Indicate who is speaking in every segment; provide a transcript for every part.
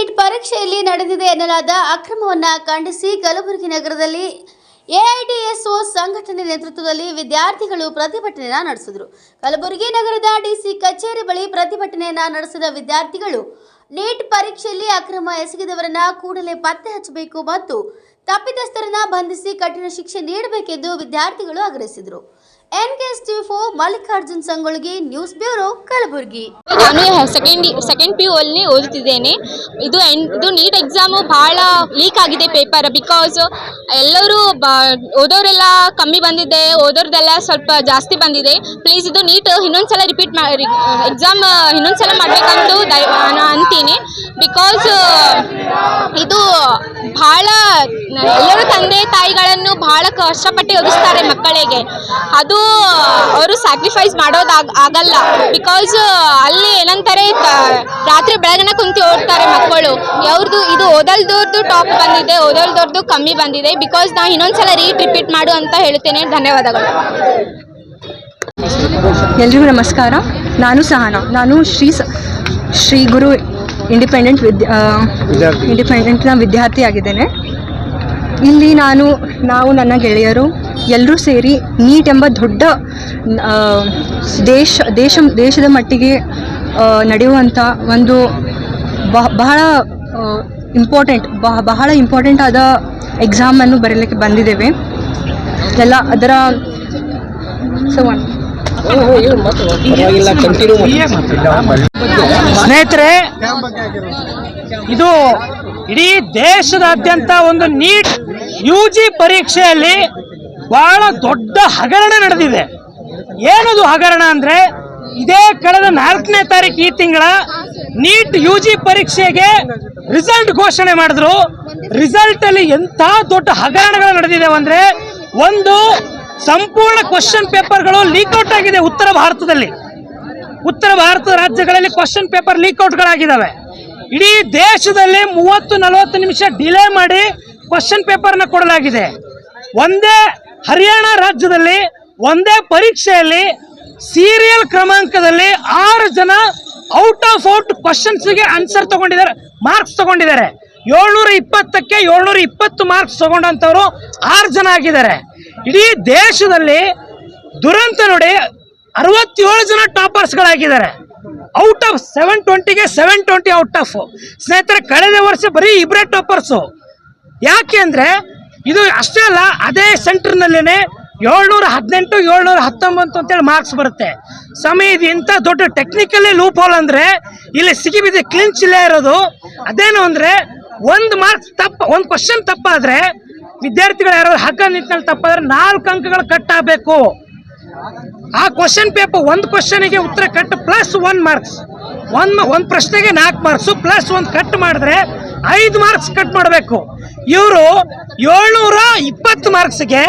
Speaker 1: Neat ಪರೀಕ್ಷೆಯಲ್ಲಿ ನಡೆದಿದೆ ಎನ್ನಲಾದ ಅಕ್ರಮವನ್ನು ಖಂಡಿಸಿ ಕಲಬುರಗಿ ನಗರದಲ್ಲಿ ಎಐಡಿಎಸ್ಒ ಸಂಘಟನೆ ನೇತೃತ್ವದಲ್ಲಿ ವಿದ್ಯಾರ್ಥಿಗಳು ಪ್ರತಿಭಟನೆಯನ್ನ ನಡೆಸಿದರು. ಕಲಬುರಗಿ ನಗರದ ಡಿಸಿ ಕಚೇರಿ ಬಳಿ ಪ್ರತಿಭಟನೆಯನ್ನು ನಡೆಸಿದ ವಿದ್ಯಾರ್ಥಿಗಳು, ನೀಟ್ ಪರೀಕ್ಷೆಯಲ್ಲಿ ಅಕ್ರಮ ಎಸಗಿದವರನ್ನ ಕೂಡಲೇ ಪತ್ತೆ ಹಚ್ಚಬೇಕು ಮತ್ತು ತಪ್ಪಿತಸ್ಥರನ್ನ ಬಂಧಿಸಿ ಕಠಿಣ ಶಿಕ್ಷೆ ನೀಡಬೇಕೆಂದು ವಿದ್ಯಾರ್ಥಿಗಳು ಆಗ್ರಹಿಸಿದರು. NKS TV four Mallikarjun Sangolgi news bureau Kalaburagi.
Speaker 2: ನಾನು ಸೆಕೆಂಡ್ ಸೆಕೆಂಡ್ ಪಿ ಯು ಅಲ್ಲಿ ಓದುತ್ತಿದ್ದೇನೆ. ಇದು ಎನ್, ಇದು ನೀಟ್ ಎಕ್ಸಾಮು ಭಾಳ ಲೀಕ್ ಆಗಿದೆ ಪೇಪರ್ ಬಿಕಾಸ್ ಎಲ್ಲರೂ ಓದೋರೆಲ್ಲ ಕಮ್ಮಿ ಬಂದಿದೆ, ಓದೋರ್ದೆಲ್ಲ ಸ್ವಲ್ಪ ಜಾಸ್ತಿ ಬಂದಿದೆ. ಪ್ಲೀಸ್ ಇದು ನೀಟ್ ಇನ್ನೊಂದ್ಸಲ ರಿಪೀಟ್ ಎಕ್ಸಾಮ್ ಇನ್ನೊಂದ್ಸಲ ಮಾಡಬೇಕಂತೂ ನಾನು ಅಂತೀನಿ. ಬಿಕಾಸ್ ಇದು ಭಾಳ ಎಲ್ಲರೂ ತಂದೆ ತಾಯಿಗಳನ್ನು ಭಾಳ ಕಷ್ಟಪಟ್ಟು ಯೋಗಿಸ್ತಾರೆ ಮಕ್ಕಳಿಗೆ. ಅದು ಅವರು ಸ್ಯಾಕ್ರಿಫೈಸ್ ಮಾಡೋದಾಗ, ಆಗಲ್ಲ. ಬಿಕಾಸ್ ಅಲ್ಲಿ ಏನಂತಾರೆ ರಾತ್ರಿ ಬೆಳಗಿನ ಕುಂತು ಓಡ್ತಾರೆ ಮಕ್ಕಳು. ಅವ್ರದ್ದು ಇದು ಓದಲ್ದವ್ರದ್ದು ಟಾಪ್ ಬಂದಿದೆ ಓದಲ್ದವ್ರದ್ದು ಕಮ್ಮಿ ಬಂದಿದೆ. ಬಿಕಾಸ್ ನಾ ಇನ್ನೊಂದ್ಸಲ ರೀಟ್ ರಿಪೀಟ್ ಮಾಡು ಅಂತ ಹೇಳ್ತೇನೆ ಧನ್ಯವಾದಗಳು.
Speaker 3: ಎಲ್ರಿಗೂ ನಮಸ್ಕಾರ. ನಾನು ಸಹನಾ. ನಾನು ಶ್ರೀ ಶ್ರೀ ಗುರು ಇಂಡಿಪೆಂಡೆಂಟ್ ವಿದ್ಯಾ ಇಂಡಿಪೆಂಡೆಂಟ್ನ ವಿದ್ಯಾರ್ಥಿಯಾಗಿದ್ದೇನೆ ಇಲ್ಲಿ ನಾನು ನಾವು ನನ್ನ ಗೆಳೆಯರು ಎಲ್ಲರೂ ಸೇರಿ ನೀಟ್ ಎಂಬ ದೊಡ್ಡ ದೇಶ ದೇಶ ದೇಶದ ಮಟ್ಟಿಗೆ ನಡೆಯುವಂಥ ಒಂದು ಬಹ- ಬಹಳ ಇಂಪಾರ್ಟೆಂಟ್ ಬಹಳ ಇಂಪಾರ್ಟೆಂಟ್ ಆದ ಎಕ್ಸಾಮನ್ನು ಬರೀಲಿಕ್ಕೆ ಬಂದಿದ್ದೇವೆ. ಎಲ್ಲ ಅದರ ಸೊ
Speaker 4: ಸ್ನೇಹಿತರೆ, ಇದು ಇಡೀ ದೇಶದಾದ್ಯಂತ ಒಂದು ನೀಟ್ ಯು ಜಿ ಪರೀಕ್ಷೆಯಲ್ಲಿ ಬಹಳ ದೊಡ್ಡ ಹಗರಣ ನಡೆದಿದೆ. ಏನದು ಹಗರಣ ಅಂದ್ರೆ, ಇದೇ ಕಳೆದ ನಾಲ್ಕನೇ ತಾರೀಕು ಈ ತಿಂಗಳ ನೀಟ್ ಯು ಜಿ ಪರೀಕ್ಷೆಗೆ ರಿಸಲ್ಟ್ ಘೋಷಣೆ ಮಾಡಿದ್ರು. ರಿಸಲ್ಟ್ ಅಲ್ಲಿ ಎಂಥ ದೊಡ್ಡ ಹಗರಣಗಳು ನಡೆದಿದೆ ಅಂದ್ರೆ, ಒಂದು ಸಂಪೂರ್ಣ ಕ್ವಶನ್ ಪೇಪರ್ಗಳು ಲೀಕ್ಔಟ್ ಆಗಿದೆ ಉತ್ತರ ಭಾರತದಲ್ಲಿ. ಉತ್ತರ ಭಾರತದ ರಾಜ್ಯಗಳಲ್ಲಿ ಕ್ವಶನ್ ಪೇಪರ್ ಲೀಕ್ಔಟ್ಗಳಾಗಿದ್ದಾವೆ ಇಡೀ ದೇಶದಲ್ಲಿ ಮೂವತ್ತು ನಲವತ್ತು ನಿಮಿಷ ಡಿಲೇ ಮಾಡಿ ಕ್ವಶನ್ ಪೇಪರ್ನ ಕೊಡಲಾಗಿದೆ. ಒಂದೇ ಹರಿಯಾಣ ರಾಜ್ಯದಲ್ಲಿ, ಒಂದೇ ಪರೀಕ್ಷೆಯಲ್ಲಿ ಸೀರಿಯಲ್ ಕ್ರಮಾಂಕದಲ್ಲಿ ಆರು ಜನ ಔಟ್ ಆಫ್ ಔಟ್ ಕ್ವಶನ್ಸ್ಗೆ ಆನ್ಸರ್ ತಗೊಂಡಿದ್ದಾರೆ ಮಾರ್ಕ್ಸ್ ತಗೊಂಡಿದ್ದಾರೆ. ಏಳ್ನೂರ ಇಪ್ಪತ್ತಕ್ಕೆ ಏಳ್ನೂರ ಇಪ್ಪತ್ತು ಮಾರ್ಕ್ಸ್ ತಗೊಂಡಂಥವ್ರು ಆರು ಜನ ಆಗಿದ್ದಾರೆ. ಇಡೀ ದೇಶದಲ್ಲಿ ದುರಂತ ನೋಡಿ ಅರವತ್ತೇಳು ಜನ ಟಾಪರ್ಸ್ಗಳಾಗಿದ್ದಾರೆ ಔಟ್ ಆಫ್ ಸೆವೆನ್ ಟ್ವೆಂಟಿಗೆ ಸೆವೆನ್ ಟ್ವೆಂಟಿ ಔಟ್ ಆಫ್ ಸ್ನೇಹಿತರೆ, ಕಳೆದ ವರ್ಷ ಬರೀ ಇಬ್ಬರೇ ಟಾಪರ್ಸು ಯಾಕೆ ಅಂದರೆ ಇದು ಅಷ್ಟೇ ಅಲ್ಲ, ಅದೇ ಸೆಂಟರ್ನಲ್ಲೇ ಏಳ್ನೂರ ಹದಿನೆಂಟು ಏಳ್ನೂರ ಹತ್ತೊಂಬತ್ತು ಅಂತೇಳಿ ಮಾರ್ಕ್ಸ್ ಬರುತ್ತೆ. ಸಮಯ ಇದು ಇಂಥ ದೊಡ್ಡ ಟೆಕ್ನಿಕಲಿ ಲೂಪ್ ಹೋಲ್ ಅಂದ್ರೆ ಇಲ್ಲಿ ಸಿಗಿಬಿದ್ದಿ ಕ್ಲಿಂಚ್ ಇಲ್ಲೇ ಇರೋದು. ಅದೇನು ಅಂದ್ರೆ ಒಂದು ಮಾರ್ಕ್ಸ್ ತಪ್ಪು, ಒಂದು ಕ್ವಶನ್ ತಪ್ಪಾದ್ರೆ ವಿದ್ಯಾರ್ಥಿಗಳು ಯಾರು ಹಗ್ಗ ನಿಂತಲ್ಲಿ ತಪ್ಪಾದ್ರೆ ನಾಲ್ಕು ಅಂಕಗಳು ಕಟ್ ಆಗಬೇಕು ಆ ಕ್ವಶನ್ ಪೇಪರ್ ಒಂದು ಕ್ವಶನ್ಗೆ ಉತ್ತರ ಕಟ್ ಪ್ಲಸ್ ಒನ್ ಮಾರ್ಕ್ಸ್ ಒಂದು ಒಂದು ಪ್ರಶ್ನೆಗೆ ನಾಲ್ಕು ಮಾರ್ಕ್ಸು ಪ್ಲಸ್ ಒಂದು ಕಟ್ ಮಾಡಿದ್ರೆ ಐದು ಮಾರ್ಕ್ಸ್ ಕಟ್ ಮಾಡಬೇಕು. ಇವರು ಏಳ್ನೂರ ಇಪ್ಪತ್ತು ಮಾರ್ಕ್ಸ್ಗೆ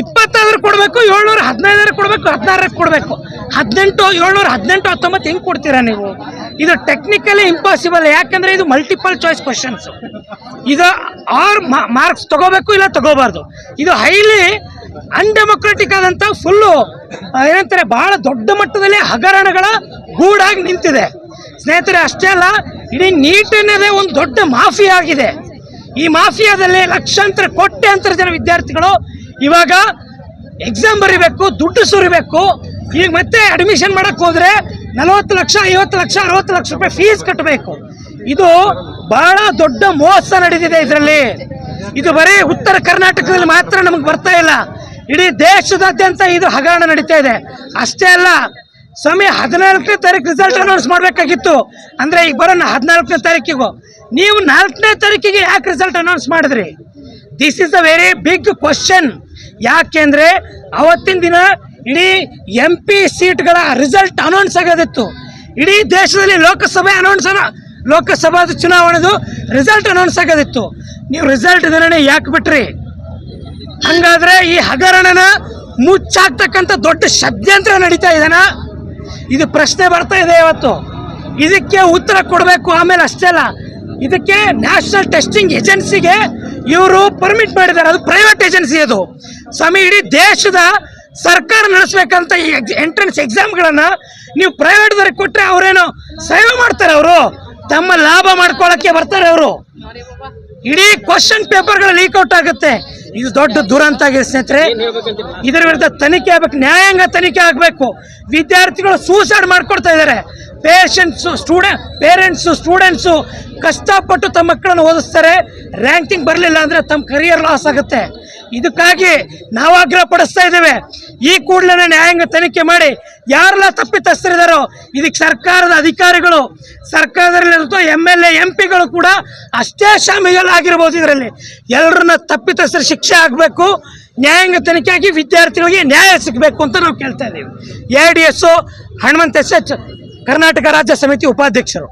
Speaker 4: ಇಪ್ಪತ್ತಾದ್ರೂ ಕೊಡಬೇಕು, ಏಳ್ನೂರ ಹದಿನೈದರ ಕೊಡಬೇಕು, ಹದಿನಾರಕ್ಕೆ ಕೊಡಬೇಕು. ಹದಿನೆಂಟು, ಏಳ್ನೂರ ಹದಿನೆಂಟು, ಹತ್ತೊಂಬತ್ತು ಹೆಂಗೆ ಕೊಡ್ತೀರಾ ನೀವು? ಇದು ಟೆಕ್ನಿಕಲಿ ಇಂಪಾಸಿಬಲ್ ಯಾಕಂದ್ರೆ ಇದು ಮಲ್ಟಿಪಲ್ ಚಾಯ್ಸ್ ಕ್ವಶನ್ಸ್ ಇದು ಆರ್ ಮಾರ್ಕ್ಸ್ ತಗೋಬೇಕು ಇಲ್ಲ ತಗೋಬಾರ್ದು. ಇದು ಹೈಲಿ ಅನ್ಡೆಮೊಕ್ರೆಟಿಕ್ ಆದಂತ ಫುಲ್ಲು ಏನಂತಾರೆ, ಬಹಳ ದೊಡ್ಡ ಮಟ್ಟದಲ್ಲಿ ಹಗರಣಗಳ ಗೂಡಾಗಿ ನಿಂತಿದೆ. ಸ್ನೇಹಿತರೆ, ಅಷ್ಟೇ ಅಲ್ಲ, ಇಡೀ ನೀಟ್ ಒಂದು ದೊಡ್ಡ ಮಾಫಿಯಾ ಆಗಿದೆ. ಈ ಮಾಫಿಯಾದಲ್ಲಿ ಲಕ್ಷಾಂತರ, ಕೋಟ್ಯಾಂತರ ಜನ ವಿದ್ಯಾರ್ಥಿಗಳು ಇವಾಗ ಎಕ್ಸಾಮ್ ಬರಿಬೇಕು, ದುಡ್ಡು ಸುರಿಬೇಕು. ಈಗ ಮತ್ತೆ ಅಡ್ಮಿಷನ್ ಮಾಡಕ್ಕೆ ಹೋದ್ರೆ ನಲವತ್ತು ಲಕ್ಷ, ಐವತ್ತು ಲಕ್ಷ, ಅರವತ್ತು ಲಕ್ಷ ರೂಪಾಯಿ ಫೀಸ್ ಕಟ್ಟಬೇಕು ಇದು ಬಹಳ ದೊಡ್ಡ ಮೋಸ ನಡೆದಿದೆ ಇದರಲ್ಲಿ. ಇದು ಬರೀ ಉತ್ತರ ಕರ್ನಾಟಕದಲ್ಲಿ ಮಾತ್ರ ನಮಗೆ ಬರ್ತಾ ಇಲ್ಲ. ಇಡೀ ದೇಶದಾದ್ಯಂತ ಇದು ಹಗರಣ ನಡೀತಾ ಇದೆ. ಅಷ್ಟೇ ಅಲ್ಲ ಸ್ವಾಮಿ ಹದಿನಾಲ್ಕನೇ ತಾರೀಕು ರಿಸಲ್ಟ್ ಅನೌನ್ಸ್ ಮಾಡಬೇಕಾಗಿತ್ತು. ಅಂದ್ರೆ ಈಗ ಬರೋಣ ಹದಿನಾಲ್ಕನೇ ತಾರೀಕಿಗೂ. ನೀವು ನಾಲ್ಕನೇ ತಾರೀಕಿಗೆ ಯಾಕೆ ರಿಸಲ್ಟ್ ಅನೌನ್ಸ್ ಮಾಡಿದ್ರಿ? This is a very big question ಯಾಕೆಂದ್ರೆ ಅವತ್ತಿನ ದಿನ ಇಡೀ ಎಂ ಪಿ ಸೀಟ್ಗಳ ರಿಸಲ್ಟ್ ಅನೌನ್ಸ್ ಆಗೋದಿತ್ತು. ಇಡೀ ದೇಶದಲ್ಲಿ ಲೋಕಸಭೆ ಅನೌನ್ಸ್ ಲೋಕಸಭಾದ ಚುನಾವಣೆದು ರಿಸಲ್ಟ್ ಅನೌನ್ಸ್ ಆಗೋದಿತ್ತು. ನೀವು ರಿಸಲ್ಟ್ ಇದನ್ನೇ ಯಾಕೆ ಬಿಟ್ರಿ? ಹಂಗಾದ್ರೆ ಈ ಹಗರಣನ ಮುಚ್ಚಾಕ್ತಕ್ಕಂಥ ದೊಡ್ಡ ಷಡ್ಯಂತ್ರ ನಡೀತಾ ಇದೆನಾ? ಇದು ಪ್ರಶ್ನೆ ಬರ್ತಾ ಇದೆ ಇವತ್ತು ಇದಕ್ಕೆ ಉತ್ತರ ಕೊಡಬೇಕು ಆಮೇಲೆ ಅಷ್ಟೇ ಅಲ್ಲ. ಇದಕ್ಕೆ ನ್ಯಾಷನಲ್ ಟೆಸ್ಟಿಂಗ್ ಏಜೆನ್ಸಿಗೆ ಇವರು ಪರ್ಮಿಟ್ ಮಾಡಿದ್ದಾರೆ. ಅದು ಪ್ರೈವೇಟ್ ಏಜೆನ್ಸಿ ಅದು. ಸ್ವಾಮಿ, ಇಡೀ ದೇಶದ ಸರ್ಕಾರ ನಡೆಸಬೇಕಂತ ಈ ಎಂಟ್ರೆನ್ಸ್ ಎಕ್ಸಾಮ್ಗಳನ್ನ ನೀವು ಪ್ರೈವೇಟ್ದವ್ರಿಗೆ ಕೊಟ್ಟರೆ ಅವರೇನು ಸೇವೆ ಮಾಡ್ತಾರೆ ಅವರು. ತಮ್ಮ ಲಾಭ ಮಾಡ್ಕೊಳ್ಳೋಕ್ಕೆ ಬರ್ತಾರೆ ಅವರು. ಇಡೀ ಕ್ವಶನ್ ಪೇಪರ್ಗಳು ಲೀಕ್ ಔಟ್ ಆಗುತ್ತೆ. ಇದು ದೊಡ್ಡ ದುರಂತ ಆಗಿದೆ ಸ್ನೇಹಿತರೆ. ಇದರ ವಿರುದ್ಧ ತನಿಖೆ ಆಗ್ಬೇಕು ನ್ಯಾಯಾಂಗ ತನಿಖೆ ಆಗಬೇಕು. ವಿದ್ಯಾರ್ಥಿಗಳು ಸೂಸೈಡ್ ಮಾಡ್ಕೊಡ್ತಾ ಇದ್ದಾರೆ. ಪೇಷಂಟ್ಸು ಸ್ಟೂಡೆಂಟ್ ಪೇರೆಂಟ್ಸು ಸ್ಟೂಡೆಂಟ್ಸು ಕಷ್ಟಪಟ್ಟು ತಮ್ಮ ಮಕ್ಕಳನ್ನು ಓದಿಸ್ತಾರೆ. ರ್ಯಾಂಕಿಂಗ್ ಬರಲಿಲ್ಲ ಅಂದರೆ ತಮ್ಮ ಕರಿಯರ್ ಲಾಸ್ ಆಗುತ್ತೆ. ಇದಕ್ಕಾಗಿ ನಾವು ಆಗ್ರಹ ಪಡಿಸ್ತಾ ಇದ್ದೇವೆ. ಈ ಕೂಡಲೇ ನ್ಯಾಯಾಂಗ ತನಿಖೆ ಮಾಡಿ ಯಾರೆಲ್ಲ ತಪ್ಪಿತಸ್ಥರಿದ್ದಾರೋ ಇದಕ್ಕೆ ಸರ್ಕಾರದ ಅಧಿಕಾರಿಗಳು ಸರ್ಕಾರದಲ್ಲಿರುತ್ತೋ ಎಂ ಎಲ್ ಎ, ಎಂ ಪಿಗಳು ಕೂಡ ಅಷ್ಟೇ ಶಾಮಿಗಳಾಗಿರ್ಬೋದು ಇದರಲ್ಲಿ. ಎಲ್ಲರನ್ನ ತಪ್ಪಿತಸ್ಥರ ಶಿಕ್ಷೆ ಆಗಬೇಕು, ನ್ಯಾಯಾಂಗ ತನಿಖೆಯಾಗಿ ವಿದ್ಯಾರ್ಥಿಗಳಿಗೆ ನ್ಯಾಯ ಸಿಗಬೇಕು ಅಂತ ನಾವು ಕೇಳ್ತಾ ಇದ್ದೀವಿ. A D S Hanumantha S H, Karnataka ರಾಜ್ಯ ಸಮಿತಿ ಉಪಾಧ್ಯಕ್ಷರು.